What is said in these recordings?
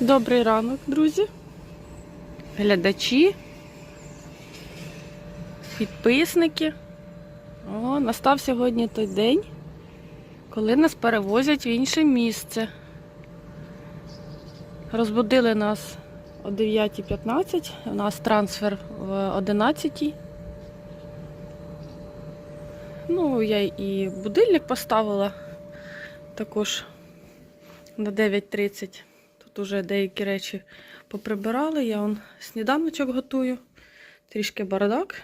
Добрий ранок, друзі, глядачі, підписники. О, настав сьогодні той день, коли нас перевозять в інше місце. Розбудили нас о 9.15, у нас трансфер в 11. Ну, я і будильник поставила також на 9.30. Тут уже деякі речі поприбирали. Я он сніданочок готую. Трішки бардак.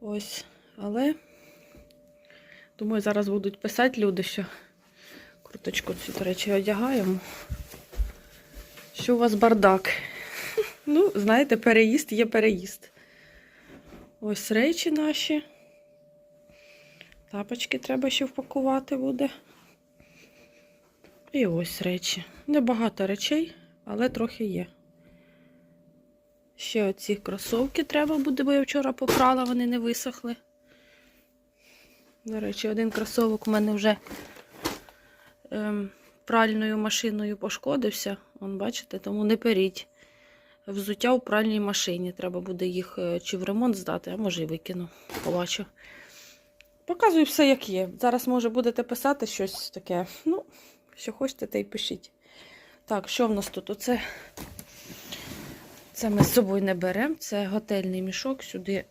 Ось. Але думаю, зараз будуть писати люди, що курточку цю, до речі, одягаємо. Що у вас бардак? Ну, знаєте, переїзд є переїзд. Ось речі наші. Тапочки треба ще впакувати буде. І ось речі. Небагато речей, але трохи є. Ще оці кросовки треба буде, бо я вчора попрала, вони не висохли. До речі, один кросовок у мене вже ем, пральною машиною пошкодився. Вон, бачите, тому не періть. Взуття у пральній машині. Треба буде їх е, чи в ремонт здати, а може і викину. Побачу. Показую все, як є. Зараз, може, будете писати щось таке. Ну, що хочете, те й пишіть. Так, що в нас тут? Оце це ми з собою не беремо. Це готельний мішок. Сюди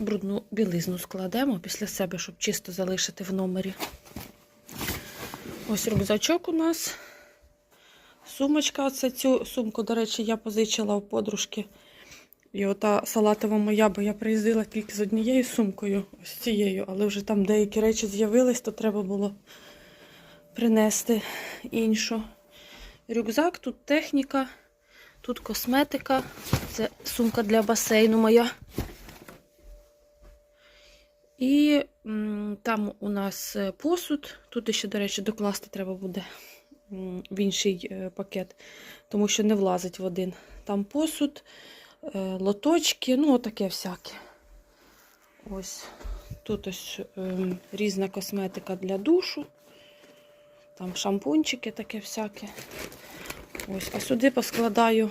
брудну білизну складемо після себе, щоб чисто залишити в номері. Ось рюкзачок у нас. Сумочка. Це цю сумку, до речі, я позичила у подружки. І ота салатова моя, бо я приїздила тільки з однією сумкою, ось цією, але вже там деякі речі з'явились, то треба було принести іншу. Рюкзак, тут техніка, тут косметика. Це сумка для басейну моя. І там у нас е, посуд. Тут ще, до речі, докласти треба буде в інший е, пакет, тому що не влазить в один. Там посуд, е, лоточки, ну, таке всяке. Ось тут ось ем, різна косметика для душу. Там шампунчики таке всяке. Ось, а сюди поскладаю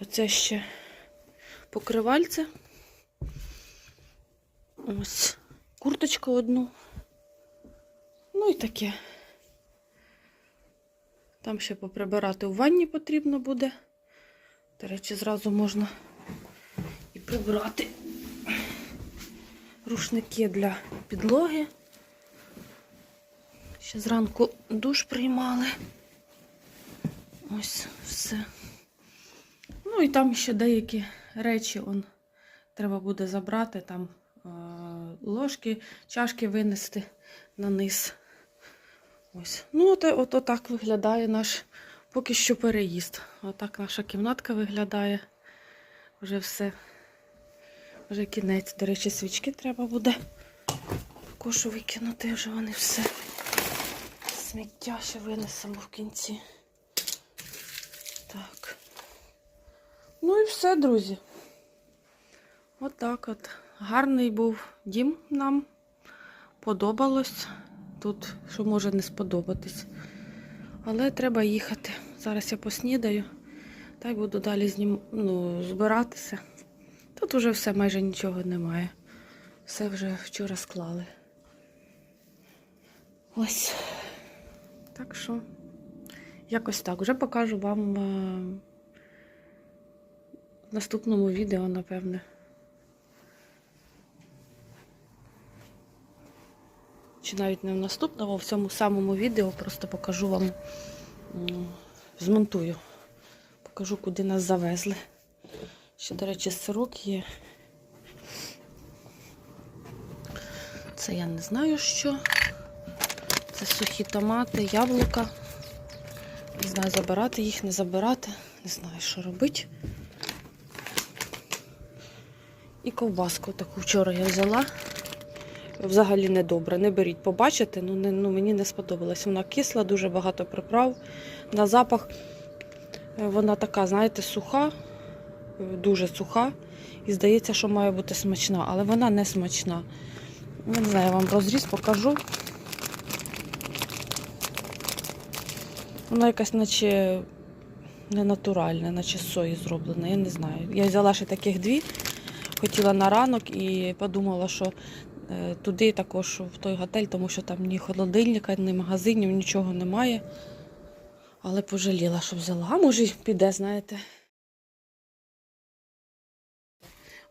оце ще покривальце. Ось, курточку одну. Ну і таке. Там ще поприбирати у ванні потрібно буде. До речі, зразу можна і прибирати рушники для підлоги. Ще зранку душ приймали. Ось все. Ну і там ще деякі речі он, треба буде забрати, там е, ложки, чашки винести на низ. Ось. Ну, от, от, отак виглядає наш поки що переїзд. Отак наша кімнатка виглядає. Вже все. Вже кінець. До речі, свічки треба буде також викинути, вже вони все. Сміття ще винесемо в кінці. Так. Ну і все, друзі. Отак от, Гарний був дім нам. Подобалось. Тут, що може не сподобатись. Але треба їхати. Зараз я поснідаю. Так буду далі знім... ну, збиратися. Тут вже все майже нічого немає. Все вже вчора склали. Ось. Так що, якось так. Вже покажу вам е, в наступному відео, напевне. Чи навіть не в наступному, в цьому самому відео просто покажу вам, змонтую. Покажу, куди нас завезли. Ще, до речі, сирок є. Це я не знаю що. Це сухі томати, яблука. Не знаю, забирати їх, не забирати. Не знаю, що робити. І ковбаску таку вчора я взяла. Взагалі не добре. Не беріть, побачите, ну, не, ну мені не сподобалось. Вона кисла, дуже багато приправ. На запах е, вона така, знаєте, суха, дуже суха. І здається, що має бути смачна, але вона не смачна. Не знаю, я вам розріз покажу. Воно якась наче не натуральне, наче з сої зроблене, я не знаю. Я взяла ще таких дві, хотіла на ранок і подумала, що е, туди також в той готель, тому що там ні холодильника, ні магазинів, нічого немає. Але пожаліла, що взяла. А може й піде, знаєте.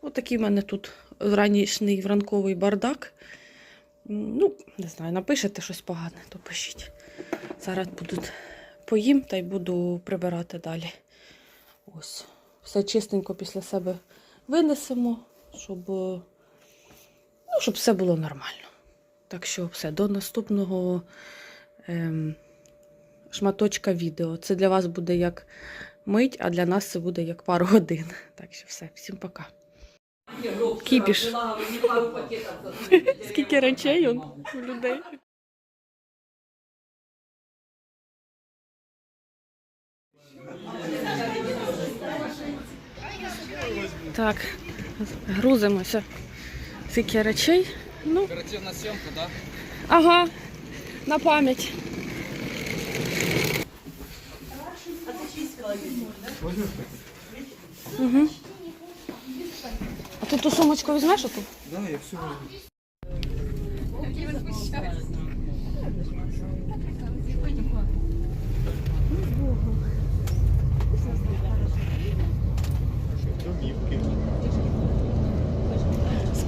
Отакий в мене тут ранішній ранковий бардак. Ну, не знаю, напишете щось погане, то пишіть. Зараз буду поїм та й буду прибирати далі. Ось. Все чистенько після себе винесемо, щоб, ну, щоб все було нормально. Так що все, до наступного ем, шматочка відео. Це для вас буде як мить, а для нас це буде як пару годин. Так що все, всім пока. Кіпіш. Скільки речей у людей. Так, грузимося. Скільки речей. Ну, Оперативна зйомка, да? ага, на пам'ять. Угу. А ти ту сумочку візьмеш оту? Да, я все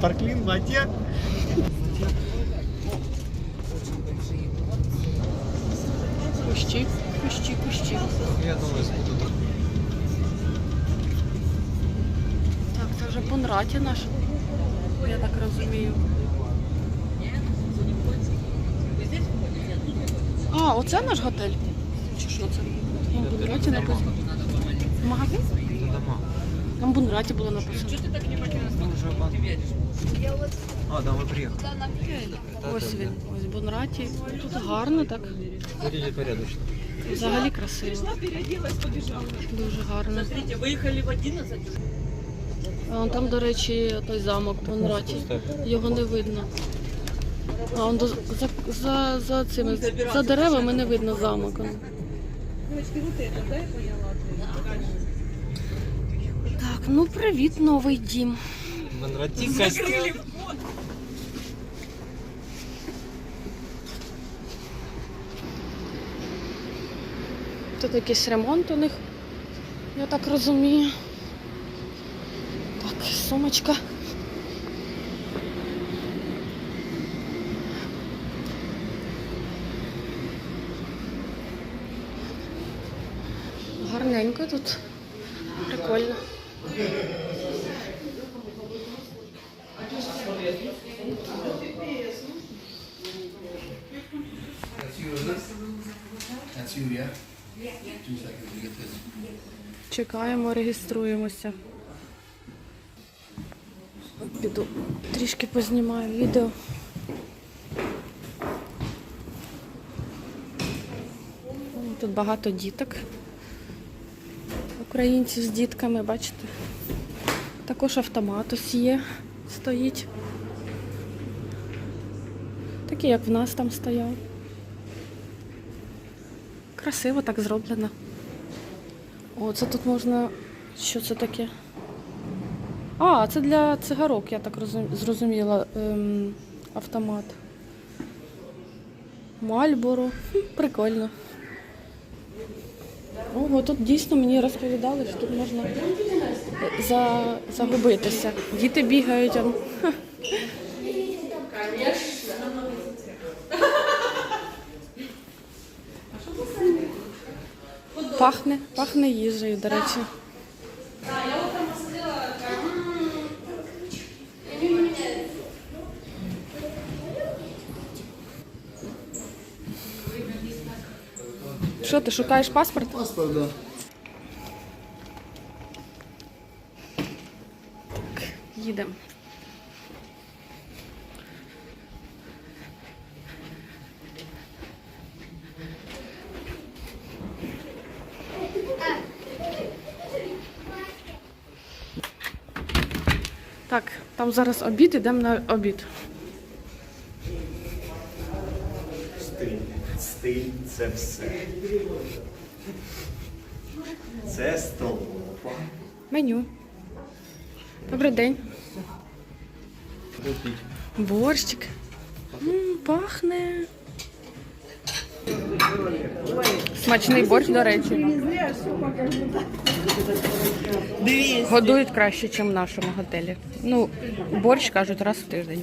Спарклін в воде. Кущі, кущі, кущі. Я думаю, буду. Так, це вже Понраті наш. Я так розумію. А, оце наш готель? Чи що це? Там Бунраті написано. Магазин? Дома. Там Бунраті було написано. Ну, уже обман. А, да, мы приехали. Ось він, ось Бунраті. Тут гарно так. Выглядит порядочно. Взагалі красиво. Дуже гарно. Смотрите, Виїхали в 11. А вон там, до речі, той замок Бунраті. Його не видно. А он до, за, за, за цими за деревами не видно замок. он. Так, ну привіт, новий дім. Монратика. Тут якийсь ремонт у них, я так розумію. Так, сумочка. Гарненько тут. Чекаємо, реєструємося. Піду трішки познімаю відео. Тут багато діток. Українців з дітками, бачите? Також автомат ось є, стоїть. Такий, як в нас там стояв. Красиво так зроблено. О, це тут можна. Що це таке? А, це для цигарок, я так розум- зрозуміла. Ем, автомат. Мальборо. Хм, Прикольно. Ого, тут дійсно мені розповідали, що тут можна е, за, загубитися. Діти бігають. Ха. Пахне, пахне їжею, до речі. Що ти шукаєш паспорт? Паспорт, да. Їдемо. Так, там зараз обід, ідемо на обід. Стиль. Стиль. це все. Це столова. Меню. Добрий день. Борщик. М, пахне. Смачний борщ, до речі. Годують краще, ніж в нашому готелі. Ну, борщ кажуть раз в тиждень.